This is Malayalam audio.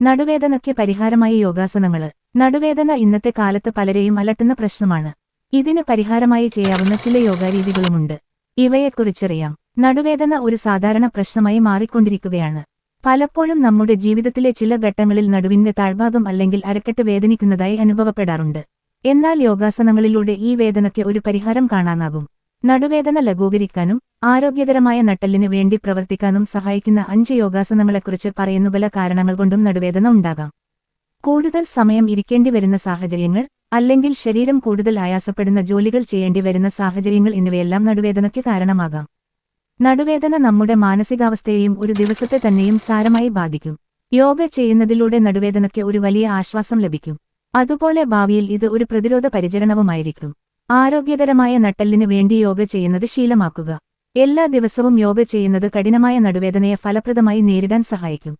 നടുവേദനയ്ക്ക് പരിഹാരമായി യോഗാസനങ്ങൾ നടുവേദന ഇന്നത്തെ കാലത്ത് പലരെയും അലട്ടുന്ന പ്രശ്നമാണ്. ഇതിന് പരിഹാരമായി ചെയ്യാവുന്ന ചില യോഗാരീതികളുമുണ്ട്. ഇവയെക്കുറിച്ചറിയാം. നടുവേദന ഒരു സാധാരണ പ്രശ്നമായി മാറിക്കൊണ്ടിരിക്കുകയാണ്. പലപ്പോഴും നമ്മുടെ ജീവിതത്തിലെ ചില ഘട്ടങ്ങളിൽ നടുവിന്റെ താഴ്ഭാഗം അല്ലെങ്കിൽ അരക്കെട്ട് വേദനിക്കുന്നതായി അനുഭവപ്പെടാറുണ്ട്. എന്നാൽ യോഗാസനങ്ങളിലൂടെ ഈ വേദനയ്ക്ക് ഒരു പരിഹാരം കാണാനാകും. നടുവേദന ലഘൂകരിക്കാനും ആരോഗ്യകരമായ നട്ടലിനു വേണ്ടി പ്രവർത്തിക്കാനും സഹായിക്കുന്ന അഞ്ച് യോഗാസനങ്ങളെക്കുറിച്ച് പറയുന്ന പല കാരണങ്ങൾ കൊണ്ടും നടുവേദന ഉണ്ടാകാം. കൂടുതൽ സമയം ഇരിക്കേണ്ടി വരുന്ന സാഹചര്യങ്ങൾ അല്ലെങ്കിൽ ശരീരം കൂടുതൽ ആയാസപ്പെടുന്ന ജോലികൾ ചെയ്യേണ്ടി വരുന്ന സാഹചര്യങ്ങൾ എന്നിവയെല്ലാം നടുവേദനയ്ക്ക് കാരണമാകാം. നടുവേദന നമ്മുടെ മാനസികാവസ്ഥയെയും ഒരു ദിവസത്തെ തന്നെയും സാരമായി ബാധിക്കും. യോഗ ചെയ്യുന്നതിലൂടെ നടുവേദനയ്ക്ക് ഒരു വലിയ ആശ്വാസം ലഭിക്കും. അതുപോലെ ഭാവിയിൽ ഇത് ഒരു പ്രതിരോധ പരിചരണവുമായിരിക്കും. ആരോഗ്യകരമായ നട്ടെല്ലിന് വേണ്ടി യോഗ ചെയ്യുന്നത് ശീലമാക്കുക. എല്ലാ ദിവസവും യോഗ ചെയ്യുന്നത് കഠിനമായ നടുവേദനയെ ഫലപ്രദമായി നേരിടാൻ സഹായിക്കും.